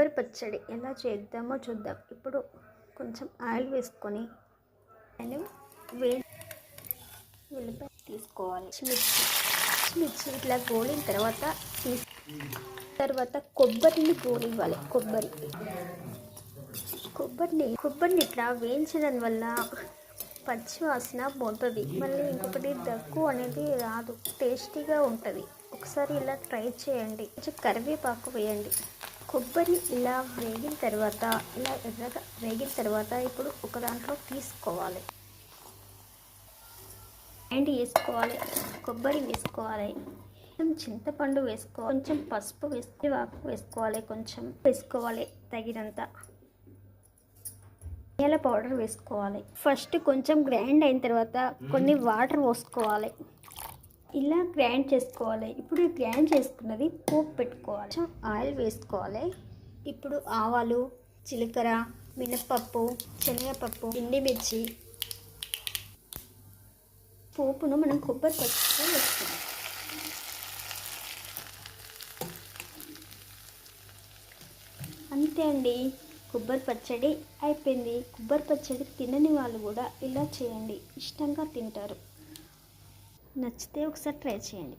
కొబ్బరి పచ్చడి ఎలా చేద్దామో చూద్దాం. ఇప్పుడు కొంచెం ఆయిల్ వేసుకొని అండ్ వే ఉల్లిపాయ తీసుకోవాలి. మిర్చి మిర్చి ఇట్లా గోలిన తర్వాత తర్వాత కొబ్బరిని గోలివ్వాలి. కొబ్బరి. కొబ్బరిని కొబ్బరిని ఇట్లా వేయించడం వల్ల పచ్చి వాసన పోతుంది. మళ్ళీ ఇంకొకటి దగ్గు అనేది రాదు. టేస్టీగా ఉంటుంది. ఒకసారి ఇలా ట్రై చేయండి. కొంచెం కరివేపాకు వేయండి. కొబ్బరి ఇలా వేగిన తర్వాత ఇలా ఎర్రగా వేగిన తర్వాత ఇప్పుడు ఒక దాంట్లో తీసుకోవాలి. అండ్ వేసుకోవాలి. కొబ్బరి వేసుకోవాలి. కొంచెం చింతపండు వేసుకోవాలి. కొంచెం పసుపు వేసి వాకు వేసుకోవాలి. కొంచెం వేసుకోవాలి తగినంత. ధనియాల పౌడర్ వేసుకోవాలి. ఫస్ట్ కొంచెం గ్రైండ్ అయిన తర్వాత కొన్ని వాటర్ పోసుకోవాలి. ఇలా గ్రైండ్ చేసుకోవాలి. ఇప్పుడు గ్రైండ్ చేసుకున్నది పోపు పెట్టుకోవాలి. ఆయిల్ వేసుకోవాలి. ఇప్పుడు ఆవాలు జీలకర్ర మినపప్పు శనగపప్పు ఎండిమిర్చి పోపును మనం కొబ్బరి పచ్చితో వేసుకుందాం అంతే అండి. కొబ్బరి పచ్చడి అయిపోయింది. కొబ్బరి పచ్చడి తినని వాళ్ళు కూడా ఇలా చేయండి. ఇష్టంగా తింటారు. నచ్చితే ఒకసారి ట్రై చేయండి.